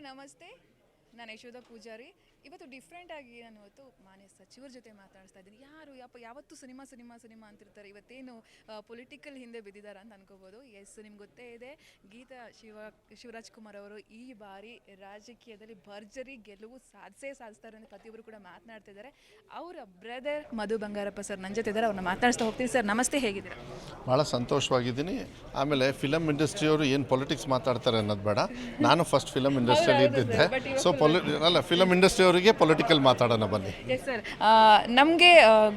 ನಮಸ್ತೆ. ನಾನು ಯಶೋಧ ಪೂಜಾರಿ. ಇವತ್ತು ಡಿಫ್ರೆಂಟ್ ಆಗಿ ನಾನು ಇವತ್ತು ಮಾನ್ಯ ಸಚಿವರ ಜೊತೆ ಮಾತಾಡಿಸ್ತಾ ಇದ್ದೀನಿ. ಯಾರು ಯಾವತ್ತೂ ಯಾವತ್ತು ಸಿನಿಮಾ ಸಿನಿಮಾ ಸಿನಿಮಾ ಅಂತಿರ್ತಾರೆ? ಇವತ್ತೇನು ಪೊಲಿಟಿಕಲ್ ಹಿಂದೆ ಬಿದ್ದಿದ್ದಾರೆ ಅಂತ ಅನ್ಕೋಬೋದು. ಎಸ್ ನಿಮ್ಗೆ ಗೊತ್ತೇ ಇದೆ. ಗೀತಾ ಶಿವ ಶಿವರಾಜ್ ಕುಮಾರ್ ಅವರು ಈ ಬಾರಿ ರಾಜಕೀಯದಲ್ಲಿ ಭರ್ಜರಿ ಗೆಲುವು ಸಾಧಿಸೇ ಸಾಧಿಸ್ತಾರೆ ಅಂತ ಪ್ರತಿಯೊಬ್ಬರು ಕೂಡ ಮಾತನಾಡ್ತಾ ಇದ್ದಾರೆ. ಅವರ ಬ್ರದರ್ ಮಧು ಬಂಗಾರಪ್ಪ ಸರ್ ನನ್ನ ಜೊತೆ ಇದ್ದಾರೆ. ಅವ್ರನ್ನ ಮಾತಾಡಿಸ್ತಾ ಹೋಗ್ತೀನಿ ಸರ್ ನಮಸ್ತೆ ಹೇಗಿದ್ದೀರಾ? ಭಾಳ ಸಂತೋಷವಾಗಿದ್ದೀನಿ. ಆಮೇಲೆ ಫಿಲಮ್ ಇಂಡಸ್ಟ್ರಿಯವರು ಏನು ಪೊಲಿಟಿಕ್ಸ್ ಮಾತಾಡ್ತಾರೆ ಅನ್ನೋದು ಬೇಡ. ನಾನು ಫಸ್ಟ್ ಫಿಲಮ್ ಇಂಡಸ್ಟ್ರಿಯಲ್ಲಿ ಇದ್ದಿದ್ದೆ. ಸೊ ಪೊಲಿ ಅಲ್ಲ ಫಿಲಮ್ ಇಂಡಸ್ಟ್ರಿಯವರಿಗೆ ಪೊಲಿಟಿಕಲ್ ಮಾತಾಡೋಣ ಬನ್ನಿ. ಎಸ್ ಸರ್ ನಮಗೆ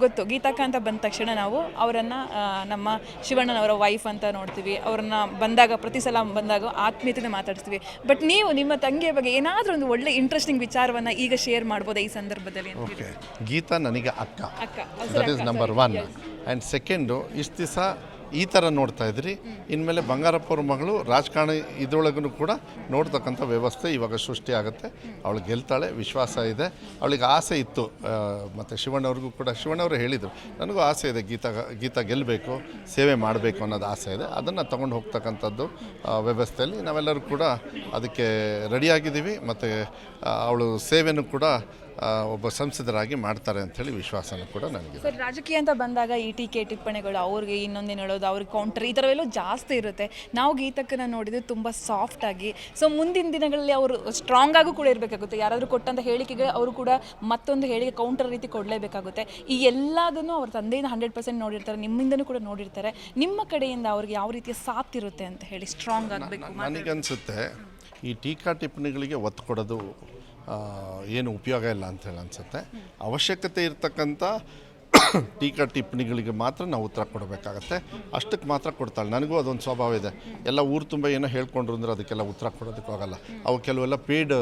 ಗೊತ್ತು. ಗೀತಾಕಾಂತ ಅಂತ ಬಂದ ತಕ್ಷಣ ನಾವು ಅವರನ್ನು ನಮ್ಮ ಶಿವಣ್ಣನವರ ವೈಫ್ ಅಂತ ನೋಡ್ತೀವಿ. ಅವ್ರನ್ನ ಬಂದಾಗ ಪ್ರತಿ ಸಲ ಬಂದಾಗ ಆತ್ಮೀಯತೆ ಮಾತಾಡ್ತೀವಿ ಬಟ್ ನೀವು ನಿಮ್ಮ ತಂಗಿಯ ಬಗ್ಗೆ ಏನಾದರೂ ಒಂದು ಒಳ್ಳೆ ಇಂಟ್ರೆಸ್ಟಿಂಗ್ ವಿಚಾರವನ್ನು ಈಗ ಶೇರ್ ಮಾಡ್ಬೋದು ಈ ಸಂದರ್ಭದಲ್ಲಿ ಓಕೆ ಗೀತಾ ನನಗೆ ಅಕ್ಕ. ಅಕ್ಕ. That is number one and second ಇಷ್ಟು ದಿವಸ ಈ ಥರ ನೋಡ್ತಾ ಇದ್ರಿ. ಇನ್ಮೇಲೆ ಬಂಗಾರಪ್ಪವ್ರ ಮಗಳು ರಾಜಕಾರಣ ಇದ್ರೊಳಗೂ ಕೂಡ ನೋಡ್ತಕ್ಕಂಥ ವ್ಯವಸ್ಥೆ ಇವಾಗ ಸೃಷ್ಟಿ ಆಗುತ್ತೆ. ಅವಳು ಗೆಲ್ತಾಳೆ, ವಿಶ್ವಾಸ ಇದೆ. ಅವಳಿಗೆ ಆಸೆ ಇತ್ತು. ಮತ್ತು ಶಿವಣ್ಣವ್ರಿಗೂ ಕೂಡ ಶಿವಣ್ಣವರು ಹೇಳಿದರು, ನನಗೂ ಆಸೆ ಇದೆ ಗೀತಾ ಗೀತಾ ಗೆಲ್ಲಬೇಕು ಸೇವೆ ಮಾಡಬೇಕು ಅನ್ನೋದು ಆಸೆ ಇದೆ. ಅದನ್ನು ತೊಗೊಂಡು ಹೋಗ್ತಕ್ಕಂಥದ್ದು ವ್ಯವಸ್ಥೆಯಲ್ಲಿ ನಾವೆಲ್ಲರೂ ಕೂಡ ಅದಕ್ಕೆ ರೆಡಿಯಾಗಿದ್ದೀವಿ. ಮತ್ತು ಅವಳು ಸೇವೆನೂ ಕೂಡ ಒಬ್ಬ ಸಂಸದರಾಗಿ ಮಾಡ್ತಾರೆ ಅಂತ ಹೇಳಿ ವಿಶ್ವಾಸನೂ ಕೂಡ ನನಗೆ ಸರ್ ರಾಜಕೀಯ ಅಂತ ಬಂದಾಗ ಈ ಟೀಕೆ ಟಿಪ್ಪಣಿಗಳು ಅವ್ರಿಗೆ ಇನ್ನೊಂದೇನು ಹೇಳೋದು ಅವ್ರಿಗೆ ಕೌಂಟರ್ ಈ ಥರವೆಲ್ಲ ಜಾಸ್ತಿ ಇರುತ್ತೆ. ನಾವು ಗೀತಕ್ಕನ್ನು ನೋಡಿದ್ರೆ ತುಂಬ ಸಾಫ್ಟ್ ಆಗಿ ಸೊ ಮುಂದಿನ ದಿನಗಳಲ್ಲಿ ಅವರು ಸ್ಟ್ರಾಂಗ್ ಆಗೂ ಕೂಡ ಇರಬೇಕಾಗುತ್ತೆ. ಯಾರಾದರೂ ಕೊಟ್ಟಂಥ ಹೇಳಿಕೆಗೆ ಅವರು ಕೂಡ ಮತ್ತೊಂದು ಹೇಳಿಕೆ ಕೌಂಟರ್ ರೀತಿ ಕೊಡಲೇಬೇಕಾಗುತ್ತೆ. ಈ ಎಲ್ಲದನ್ನು ಅವ್ರ ತಂದೆಯಿಂದ ಹಂಡ್ರೆಡ್ ಪರ್ಸೆಂಟ್ ನೋಡಿರ್ತಾರೆ ನಿಮ್ಮಿಂದನೂ ಕೂಡ ನೋಡಿರ್ತಾರೆ. ನಿಮ್ಮ ಕಡೆಯಿಂದ ಅವ್ರಿಗೆ ಯಾವ ರೀತಿಯ ಸಾಥ್ ಇರುತ್ತೆ ಅಂತ ಹೇಳಿ ಸ್ಟ್ರಾಂಗ್ ಆಗಬೇಕು ನನಗನ್ಸುತ್ತೆ ಈ ಟೀಕಾ ಟಿಪ್ಪಣಿಗಳಿಗೆ ಒತ್ತು ಕೊಡೋದು ಏನು ಉಪಯೋಗ ಇಲ್ಲ ಅಂತ ಹೇಳಿ ಅನ್ಸುತ್ತೆ. ಅವಶ್ಯಕತೆ ಇರತಕ್ಕಂಥ ಟೀಕಾ ಟಿಪ್ಪಣಿಗಳಿಗೆ ಮಾತ್ರ ನಾವು ಉತ್ತರ ಕೊಡಬೇಕಾಗತ್ತೆ. ಅಷ್ಟಕ್ಕೆ ಮಾತ್ರ ಕೊಡ್ತಾಳೆ. ನನಗೂ ಅದೊಂದು ಸ್ವಭಾವ ಇದೆ. ಎಲ್ಲ ಊರು ತುಂಬ ಏನೋ ಹೇಳ್ಕೊಂಡ್ರು ಅಂದರೆ ಅದಕ್ಕೆಲ್ಲ ಉತ್ತರ ಕೊಡೋದಕ್ಕೆ ಹೋಗಲ್ಲ. ಅವು ಕೆಲವೆಲ್ಲ ಪೇಯ್ಡ್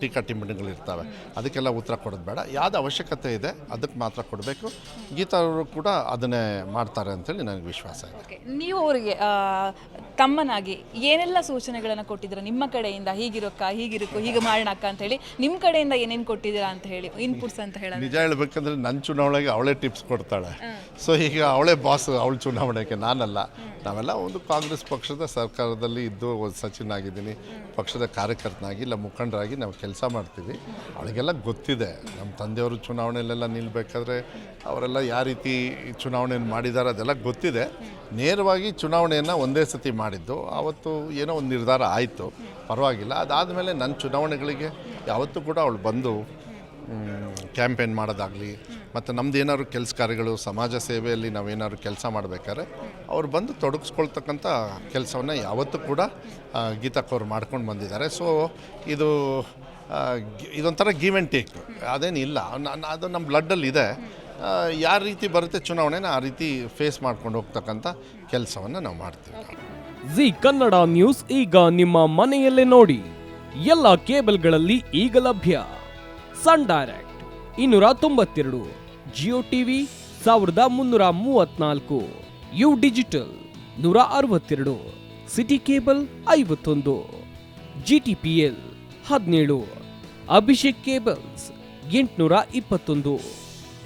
ಟೀಕಾ ಟಿಪ್ಪಣಿಗಳು ಇರ್ತವೆ ಅದಕ್ಕೆಲ್ಲ ಉತ್ತರ ಕೊಡೋದು ಬೇಡ. ಯಾವ್ದು ಅವಶ್ಯಕತೆ ಇದೆ, ಅದಕ್ಕೆ ಮಾತ್ರ ಕೊಡಬೇಕು. ಗೀತಾ ಅವರು ಕೂಡ ಅದನ್ನೇ ಮಾಡ್ತಾರೆ ಅಂತೇಳಿ ನನಗೆ ವಿಶ್ವಾಸ ಇದೆ. ನೀವು ಅವರಿಗೆ ತಮ್ಮನಾಗಿ ಏನೆಲ್ಲ ಸೂಚನೆಗಳನ್ನು ಕೊಟ್ಟಿದ್ದೀರಾ? ನಿಮ್ಮ ಕಡೆಯಿಂದ ಹೀಗಿರೋಕ್ಕ ಹೀಗಿರಕ್ಕೋ ಹೀಗೆ ಮಾಡೋಣಕ್ಕ ಅಂತ ಹೇಳಿ ನಿಮ್ಮ ಕಡೆಯಿಂದ ಏನೇನು ಕೊಟ್ಟಿದ್ದೀರಾ ಅಂತ ಹೇಳಿ ಇನ್ಪುಟ್ಸ್ ಅಂತ ಹೇಳಿ ನಿಜ ಹೇಳ್ಬೇಕಂದ್ರೆ ನನ್ನ ಚುನಾವಣೆಗೆ ಅವಳೇ ಟಿಪ್ಸ್ ಕೊಡ್ತಾಳೆ. ಸೊ ಈಗ ಅವಳೇ ಬಾಸ್ ಅವಳ ಚುನಾವಣೆಗೆ ನಾನಲ್ಲ. ನಾವೆಲ್ಲ ಒಂದು ಕಾಂಗ್ರೆಸ್ ಪಕ್ಷದ ಸರ್ಕಾರದಲ್ಲಿ ಇದ್ದು ಒಂದು ಸಚಿನ್ ಆಗಿದ್ದೀನಿ ಪಕ್ಷದ ಕಾರ್ಯಕರ್ತನಾಗಿ ಇಲ್ಲ ಮುಖಂಡರಾಗಿ ನಾವು ಕೆಲಸ ಮಾಡ್ತೀವಿ. ಅವಳಿಗೆಲ್ಲ ಗೊತ್ತಿದೆ ನಮ್ಮ ತಂದೆಯವರು ಚುನಾವಣೆಯಲ್ಲೆಲ್ಲ ನಿಲ್ಲಬೇಕಾದ್ರೆ ಅವರೆಲ್ಲ ಯಾವ ರೀತಿ ಚುನಾವಣೆಯನ್ನು ಮಾಡಿದ್ದಾರೆ ಅದೆಲ್ಲ ಗೊತ್ತಿದೆ. ನೇರವಾಗಿ ಚುನಾವಣೆಯನ್ನು ಒಂದೇ ಸತಿ ಮಾಡಿದ್ದು ಆವತ್ತು ಏನೋ ಒಂದು ನಿರ್ಧಾರ ಆಯಿತು. ಪರವಾಗಿಲ್ಲ, ಅದಾದಮೇಲೆ ನನ್ನ ಚುನಾವಣೆಗಳಿಗೆ ಯಾವತ್ತೂ ಕೂಡ ಅವಳು ಬಂದು ಕ್ಯಾಂಪೇನ್ ಮಾಡೋದಾಗಲಿ, ಮತ್ತು ನಮ್ದು ಏನಾದ್ರು ಕೆಲಸ ಕಾರ್ಯಗಳು, ಸಮಾಜ ಸೇವೆಯಲ್ಲಿ ನಾವೇನಾದ್ರು ಕೆಲಸ ಮಾಡಬೇಕಾದ್ರೆ, ಅವ್ರು ಬಂದು ತೊಡಗಿಸ್ಕೊಳ್ತಕ್ಕಂಥ ಕೆಲಸವನ್ನು ಯಾವತ್ತೂ ಕೂಡ ಗೀತಾ ಗೀತಕ್ಕವ್ರು ಮಾಡ್ಕೊಂಡು ಬಂದಿದ್ದಾರೆ. ಸೊ ಇದು ಇದೊಂಥರ ಗಿವ್ ಆ್ಯಂಡ್ ಟೇಕ್ ಅದೇನಿಲ್ಲ ನಾನು ಅದು ನಮ್ಮ ಬ್ಲಡ್ಡಲ್ಲಿ ಇದೆ. ಯಾವ ರೀತಿ ಬರುತ್ತೆ ಚುನಾವಣೆನ ಆ ರೀತಿ ಫೇಸ್ ಮಾಡ್ಕೊಂಡು ಹೋಗ್ತಕ್ಕಂಥ ಕೆಲಸವನ್ನು ನಾವು ಮಾಡ್ತೀವಿ. ಜಿ ಕನ್ನಡ ನ್ಯೂಸ್ ಈಗ ನಿಮ್ಮ ಮನೆಯಲ್ಲೇ ನೋಡಿ. ಎಲ್ಲ ಕೇಬಲ್ಗಳಲ್ಲಿ ಈಗ ಲಭ್ಯ. ಸನ್ ಡೈರೆಕ್ಟ್ ಇನ್ನೂರ ತೊಂಬತ್ತೆರಡು, ಜಿಯೋ ಟಿವಿ ಸಾವಿರದ ಮುನ್ನೂರ ಮೂವತ್ನಾಲ್ಕು, ಯು ಡಿಜಿಟಲ್ ನೂರ ಅರವತ್ತೆರಡು, ಸಿಟಿ ಕೇಬಲ್ ಐವತ್ತೊಂದು ಜಿ ಟಿ ಪಿ ಎಲ್ ಹದಿನೇಳು, ಅಭಿಷೇಕ್ ಕೇಬಲ್ಸ್ ಎಂಟುನೂರ ಇಪ್ಪತ್ತೊಂದು.